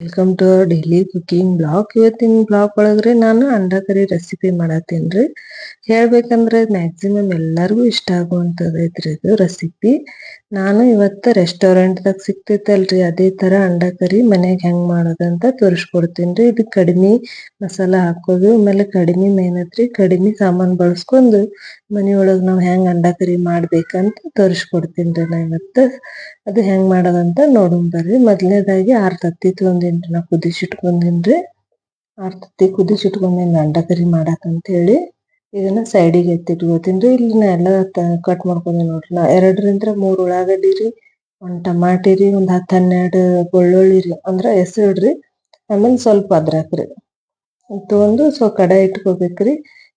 Welcome to our daily cooking blog ಇವತ್ತಿನ blog ಒಳಗ್ರೆ ನಾನು ಅಂಡ ಕರಿ ರೆಸಿಪಿ ಮಾಡತ್ತೀನ್ರಿ. ಹೇಳ್ಬೇಕಂದ್ರೆ ಮ್ಯಾಕ್ಸಿಮಮ್ ಎಲ್ಲರಿಗೂ ಇಷ್ಟ ಆಗುವಂತದೈತ್ರಿ ಇದು ರೆಸಿಪಿ ನಾನು ಇವತ್ತು ರೆಸ್ಟೋರೆಂಟ್ದಾಗ ಸಿಕ್ತೈತಲ್ರಿ ಅದೇ ತರ ಅಂಡ ಕರಿ ಮನ್ಯಾಗ ಹೆಂಗ್ ಮಾಡೋದಂತ ತೋರಿಸ್ಕೊಡ್ತೀನಿ ಇದು ಕಡಿಮೆ ಮಸಾಲ ಹಾಕೋದು, ಆಮೇಲೆ ಕಡಿಮೆ ಮೇನತ್ರಿ, ಕಡಿಮೆ ಸಾಮಾನ್ ಬಳಸ್ಕೊಂಡು ಮನೆಯೊಳಗೆ ನಾವ್ ಹೆಂಗ್ ಅಂಡ ಕರಿ ಮಾಡ್ಬೇಕಂತ ತೋರಿಸ್ಕೊಡ್ತೀನಿ ನಾ ಇವತ್ತು. ಅದು ಹೆಂಗೆ ಮಾಡೋದಂತ ನೋಡೋಣ ಬರ್ರಿ. ಮೊದಲನೇದಾಗಿ ಆರ್ ತತ್ತಿ ತೊಗೊಂಡಿನ್ರಿ ನಾ ಕುದಿಸಿಟ್ಕೊಂಡಿನ್ರಿ ಆರ್ ತತ್ತಿ ಮಾಡಾಕ ಅಂತ ಹೇಳಿ ಇದನ್ನ ಸೈಡಿಗೆ ಎತ್ತಿಟ್ಕೋತೀನ್ರಿ ಇಲ್ಲಿ ನಾ ಎಲ್ಲ ಕಟ್ ಮಾಡ್ಕೊಂಡೆ ನೋಡ್ರಿ ನಾ ಎರಡರಿಂದ ಮೂರು ಉಳ್ಳಾಗಡ್ಡಿ ರೀ, ಒಂದ್ ಟಮಾಟಿ ರೀ, ಒಂದ್ ಹತ್ತು ಹನ್ನೆರಡು ಬೆಳ್ಳುಳ್ಳಿ ರೀ. ಅಂದ್ರ ರೀ, ಆಮೇಲೆ ಸ್ವಲ್ಪ ಅದ್ರಕ್ ರೀ. ತಗೊಂಡು ಸ್ವಲ್ಪ ಕಡೆ ಇಟ್ಕೋಬೇಕ್ರಿ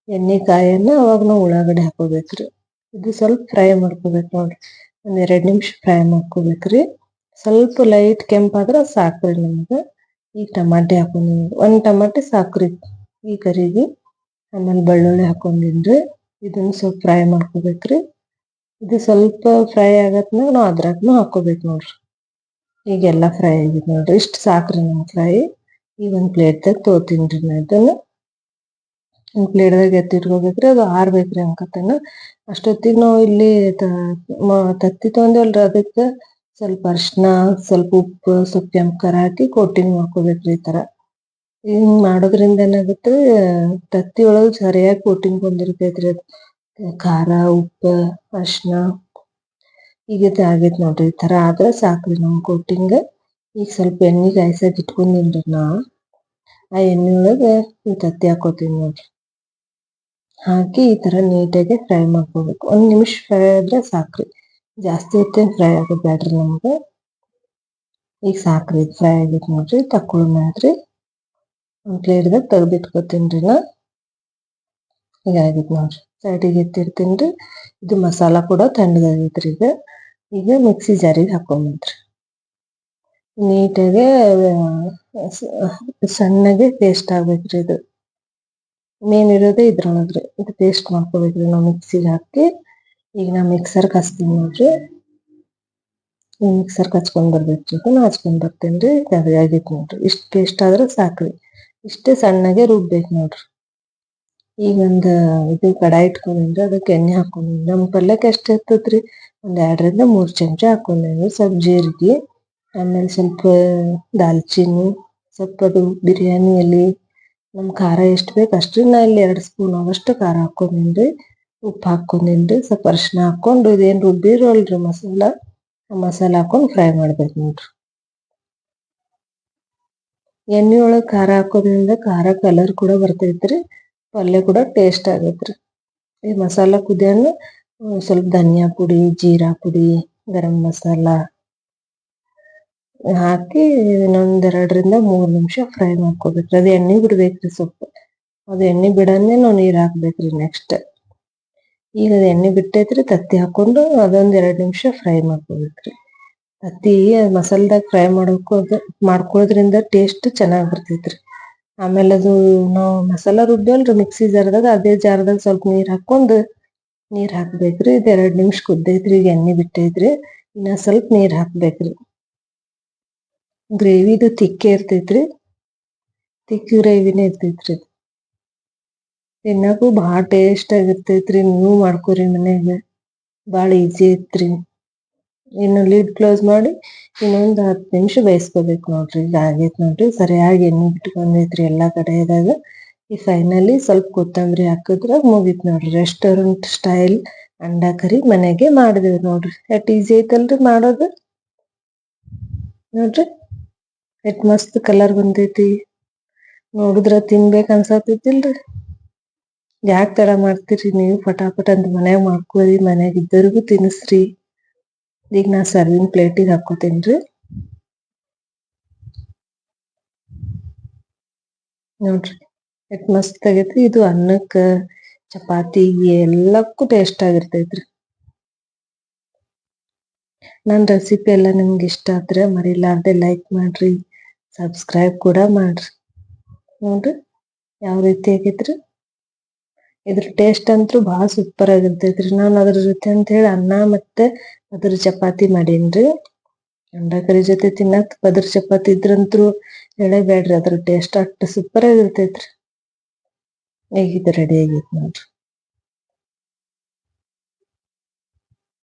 ಎಣ್ಣೆ ಕಾಯನ್ನ ಅವಾಗ ನಾವು ಉಳ್ಳಾಗಡ್ಡಿ ಹಾಕೋಬೇಕ್ರಿ ಇದು ಸ್ವಲ್ಪ ಫ್ರೈ ಮಾಡ್ಕೋಬೇಕು ನೋಡ್ರಿ. ಒಂದ್ ಎರಡ್ ನಿಮಿಷ ಫ್ರೈ ಮಾಡ್ಕೋಬೇಕ್ರಿ ಸ್ವಲ್ಪ ಲೈಟ್ ಕೆಂಪಾದ್ರೆ ಸಾಕ್ರಿ ನಮ್ಗೆ. ಈ ಟಮಾಟೆ ಹಾಕೊಂಡಿನಿ ಒಂದು ಟಮಾಟೆ ಸಾಕ್ರಿ ಈ ಕರಿಗೆ. ಆಮೇಲೆ ಬೆಳ್ಳುಳ್ಳಿ ಹಾಕೊಂಡಿನ್ರಿ. ಇದನ್ನು ಸ್ವಲ್ಪ ಫ್ರೈ ಮಾಡ್ಕೋಬೇಕ್ರಿ. ಇದು ಸ್ವಲ್ಪ ಫ್ರೈ ಆಗತ್ನಾಗ ನಾವು ಅದ್ರಾಗನು ಹಾಕೋಬೇಕು ನೋಡ್ರಿ. ಈಗೆಲ್ಲ ಫ್ರೈ ಆಗಿದೆ ನೋಡ್ರಿ. ಇಷ್ಟು ಸಾಕ್ರಿ ನಮ್ ಫ್ರೈ ಈಗ ಒಂದು ಪ್ಲೇಟ್ದಾಗ ತಗೋತೀನ್ರಿ ನಾ ಇದನ್ನು. ಒಂದು ಪ್ಲೇಟ್ದಾಗ ಎತ್ತಿಟ್ಕೋಬೇಕ್ರಿ ಅದು ಆರ್ಬೇಕ್ರಿ ಅನ್ಕತನ ಅಷ್ಟೊತ್ತಿಗೆ ನಾವು ಇಲ್ಲಿ ತತ್ತಿ ತಗೊಂಡೇವಲ್ರಿ ಅದಕ್ಕ. ಸ್ವಲ್ಪ ಅರ್ಶಿನ, ಸ್ವಲ್ಪ ಉಪ್ಪು, ಸ್ವಲ್ಪ ಕೆಂಪ್ ಖಾರ ಹಾಕಿ ಕೋಟಿಂಗ್ ಮಾಡ್ಕೋಬೇಕ್ರಿ ಈ ತರ. ಹಿಂಗ್ ಮಾಡೋದ್ರಿಂದ ಏನಾಗುತ್ತೆ, ತತ್ತಿ ಒಳಗೆ ಸರಿಯಾಗಿ ಕೋಟಿಂಗ್ ಬಂದಿರ್ತೈತ್ರಿ ಖಾರ, ಉಪ್ಪು, ಅರ್ಶಿನ ಈಗ ಆಗೈತ್ ನೋಡ್ರಿ ಈ ತರ ಆದ್ರೆ ಸಾಕ್ರಿ ನಮ್ ಕೋಟಿಂಗ್ ಈಗ ಸ್ವಲ್ಪ ಎಣ್ಣೆ ಕಾಯ್ಸಕ್ ಇಟ್ಕೊಂಡಿನ್ರಿ ನಾ. ಆ ಎಣ್ಣೆ ಒಳಗೆ ತತ್ತಿ ಹಾಕೋತೀನಿ ನೋಡ್ರಿ. ಹಾಕಿ ಈ ತರ ನೀಟಾಗಿ ಫ್ರೈ ಮಾಡ್ಕೋಬೇಕು. ಒಂದ್ ನಿಮಿಷ ಫ್ರೈ ಆದ್ರೆ ಸಾಕ್ರಿ. ಜಾಸ್ತಿ ಹೊತ್ತೇನ್ ಫ್ರೈ ಆಗೋದು ಬ್ಯಾಡ್ರಿ ನಮಗೆ. ಈಗ ಸಾಕ್ರಿ ಫ್ರೈ ಆಗೈತೆ ನೋಡ್ರಿ ತಕ್ಕೊಳ್ಳಿ ಮಾಡ್ರಿ. ಒಂದು ಪ್ಲೇಟ್ದಾಗ ರೀ ನಾ. ಈಗ ಆಗೈತೆ ನೋಡ್ರಿ, ಸೈಡಿಗೆ ಎತ್ತಿಡ್ತೀನ್ರಿ ಇದು ಮಸಾಲ ಕೂಡ ತಣ್ಣಗಾಗೈತ್ರಿ ಈಗ. ಈಗ ಮಿಕ್ಸಿ ಜಾರಿಗೆ ಹಾಕೊಂಬಂತ್ರಿ. ನೀಟಾಗೆ, ಸಣ್ಣಗೆ ಪೇಸ್ಟ್ ಆಗ್ಬೇಕ್ರಿ ಇದು. ಮೇನ್ ಇರೋದೇ ಇದ್ರೊಳಗ್ರಿ ಇದು ಪೇಸ್ಟ್ ಮಾಡ್ಕೋಬೇಕ್ರಿ ನಾವು ಮಿಕ್ಸಿಗೆ ಹಾಕಿ. ಈಗ ನಾ ಮಿಕ್ಸರ್ ಕಸ್ತೀನಿ ನೋಡ್ರಿ. ಈ ಮಿಕ್ಸರ್ ಕಚ್ಕೊಂಡ್ ಬರ್ಬೇಕು ಜೊತೆ ನಾ ಹಚ್ಕೊಂಡ್ ಬರ್ತೇನ್ರಿ ಅದು ಆಗೈತೆ ನೋಡ್ರಿ. ಇಷ್ಟ ಪೇಸ್ಟ್ ಆದ್ರೆ ಸಾಕ್ರಿ. ಇಷ್ಟೇ ಸಣ್ಣಗೆ ರುಬ್ಬೇಕು ನೋಡ್ರಿ. ಈಗ ಒಂದು ಇದು ಕಡಾಯಿ ಇಟ್ಕೊಂಡ್ರಿ ಅದಕ್ಕೆ ಎಣ್ಣೆ ಹಾಕೊಂಡ್ರಿ ನಮ್ಮ ಪಲ್ಯಕ್ಕೆ ಎಷ್ಟು ಇರ್ತೈತ್ರಿ? ಒಂದ್ ಎರಡರಿಂದ ಮೂರ್ ಚಮಚ ಹಾಕೊಂಡೇನಿ ಸ್ವಲ್ಪ ಜೀರಿಗೆ, ಆಮೇಲೆ ಸ್ವಲ್ಪ ದಾಲ್ಚಿನ್ನಿ, ಸ್ವಲ್ಪ ಅದು ಬಿರಿಯಾನಿ ಎಲೆ ನಮ್ ಖಾರ ಎಷ್ಟ್ ಬೇಕು ಅಷ್ಟು ನಾ ಇಲ್ಲಿ ಎರಡು ಸ್ಪೂನ್ ಆಗಷ್ಟು ಖಾರ ಹಾಕೊಂಡೇನ್ರಿ ಉಪ್ಪು ಹಾಕೊಂಡೇನ್ರಿ ಸ್ವಲ್ಪ ಅರ್ಶಿನ ಹಾಕೊಂಡು ಇದೇನು ರುಬ್ಬಿರಲ್ರಿ ಮಸಾಲ? ಮಸಾಲ ಹಾಕೊಂಡು ಫ್ರೈ ಮಾಡ್ಬೇಕು ನೋಡ್ರಿ. ಎಣ್ಣೆ ಒಳಗೆ ಖಾರ ಹಾಕೋದ್ರಿಂದ ಖಾರ ಕಲರ್ ಕೂಡ ಬರ್ತೈತ್ರಿ, ಪಲ್ಯ ಕೂಡ ಟೇಸ್ಟ್ ಆಗೈತ್ರಿ. ಈ ಮಸಾಲ ಕುದಿಯನ್ನು ಸ್ವಲ್ಪ ಧನಿಯಾ ಪುಡಿ, ಜೀರಾ ಪುಡಿ, ಗರಂ ಮಸಾಲ ಹಾಕಿ ಇನ್ನೊಂದ್ ಎರಡರಿಂದ ಮೂರ್ ನಿಮಿಷ ಫ್ರೈ ಮಾಡ್ಕೋಬೇಕ್ರಿ. ಅದು ಎಣ್ಣೆ ಬಿಡ್ಬೇಕ್ರಿ ಸ್ವಲ್ಪ. ಅದು ಎಣ್ಣೆ ಬಿಡನ್ನೇ ನಾವು ನೀರ್ ಹಾಕ್ಬೇಕ್ರಿ ನೆಕ್ಸ್ಟ್ ಈಗ ಎಣ್ಣೆ ಬಿಟ್ಟೈತ್ರಿ, ತತ್ತಿ ಹಾಕೊಂಡು ಅದೊಂದ್ ಎರಡ್ ನಿಮಿಷ ಫ್ರೈ ಮಾಡ್ಕೋಬೇಕ್ರಿ. ತತ್ತಿ ಮಸಾಲದಾಗ ಫ್ರೈ ಮಾಡ್ಕೋ ಮಾಡ್ಕೊಳ್ಳೋದ್ರಿಂದ ಟೇಸ್ಟ್ ಚೆನ್ನಾಗ್ ಬರ್ತೈತ್ರಿ. ಆಮೇಲೆ ಅದು ನಾವು ಮಸಾಲ ರುಬ್ಬಲ್ರಿ ಮಿಕ್ಸಿ ಜಾರದಾಗ, ಅದೇ ಜಾರದಾಗ ಸ್ವಲ್ಪ ನೀರ್ ಹಾಕೊಂಡು ನೀರ್ ಹಾಕ್ಬೇಕ್ರಿ. ಇದು ಎರಡ್ ನಿಮಿಷ ಕುದ್ದೈತ್ರಿ, ಈಗ ಎಣ್ಣೆ ಬಿಟ್ಟೈತ್ರಿ. ಇನ್ನ ಸ್ವಲ್ಪ ನೀರ್ ಹಾಕ್ಬೇಕ್ರಿ. ಗ್ರೇವಿದು ತಿಕ್ಕೆ ಇರ್ತೈತ್ರಿ. ತಿಕ್ಕಿ ಗ್ರೇವಿನೇ ಇರ್ತೈತ್ರಿ ತಿನ್ನಕ್ಕೂ ಭಾಳ ಟೇಸ್ಟ್ ಆಗಿರ್ತೈತ್ರಿ, ನೀವು ಮಾಡ್ಕೊರಿ ಮನ್ಯಾಗ. ಭಾಳ ಈಜಿ ಐತ್ರಿ. ಇನ್ನು ಲಿಡ್ ಕ್ಲೋಸ್ ಮಾಡಿ ಇನ್ನೊಂದು ಹತ್ತು ನಿಮಿಷ ಬೇಯಿಸ್ಕೋಬೇಕು ನೋಡ್ರಿ. ಈಗ ಆಗೈತೆ ನೋಡ್ರಿ, ಸರಿಯಾಗಿ ಎಣ್ಣೆ ಬಿಟ್ಕೊಂಡೈತ್ರಿ ಎಲ್ಲಾ ಕಡೆದಾಗ. ಈ ಫೈನಲಿ ಸ್ವಲ್ಪ ಕೊತ್ತಂಬರಿ ಹಾಕಿದ್ರ ಮುಗೀತು ನೋಡ್ರಿ. ರೆಸ್ಟೋರೆಂಟ್ ಸ್ಟೈಲ್ ಅಂಡ ಕರಿ ಮನೆಗೆ ಮಾಡಿದೆವು ನೋಡ್ರಿ. ಎಟ್ ಈಜಿ ಐತಲ್ರಿ ಮಾಡೋದು? ನೋಡ್ರಿ. ಎಟ್ ಮಸ್ತ್ ಕಲರ್ ಬಂದೈತಿ. ನೋಡಿದ್ರ ತಿನ್ಬೇಕು ಅನ್ಸತೈತಿಲ್ರಿ. ಯಾಕ್ ತರ ಮಾಡ್ತೀರಿ ನೀವು? ಪಟಾಪಟ ಅಂತ ಮನ್ಯಾಗ ಮಾಡ್ಕೋರಿ ಮನ್ಯಾಗ ಇದ್ದವ್ರಿಗೂ ತಿನ್ನಿಸ್ರಿ ಈಗ ನಾ ಸರ್ವಿಂಗ್ ಪ್ಲೇಟಿಗೆ ಹಾಕೋತೇನ್ರಿ ನೋಡ್ರಿ ಎಟ್ ಮಸ್ತ್ ಆಗೈತಿ ಇದು ಅನ್ನಕ್ಕ, ಚಪಾತಿ, ಎಲ್ಲಕ್ಕೂ ಟೇಸ್ಟ್ ಆಗಿರ್ತೈತ್ರಿ ನನ್ನ ರೆಸಿಪಿ ಎಲ್ಲ ನಿಮ್ಗೆ ಇಷ್ಟ ಆದ್ರೆ ಮರಿಲಾರ್ದೆ ಲೈಕ್ ಮಾಡ್ರಿ ಸಬ್ಸ್ಕ್ರೈಬ್ ಕೂಡ ಮಾಡ್ರಿ. ನೋಡ್ರಿ, ಯಾವ ರೀತಿ ಆಗೈತ್ರಿ? ಇದ್ರ ಟೇಸ್ಟ್ ಅಂತೂ ಬಹಳ ಸೂಪರ್ ಆಗಿರ್ತೈತ್ರಿ. ನಾನು ಅದ್ರ ಜೊತೆ ಅಂತ ಹೇಳಿ ಅನ್ನ ಮತ್ತೆ ಅದ್ರ ಚಪಾತಿ ಮಾಡೀನ್ರಿ. ಅಂಡಾ ಕರಿ ಜೊತೆ ತಿನ್ನಕ್ ಪದರ್ ಚಪಾತಿ ಇದ್ರಂತೂ ಹೇಳೇಬೇಡ್ರಿ ಅದ್ರ ಟೇಸ್ಟ್ ಅಷ್ಟ್ ಸೂಪರ್ ಆಗಿರ್ತೈತ್ರಿ. ಈಗ ರೆಡಿ ಆಗೈತ್ ನೋಡ್ರಿ.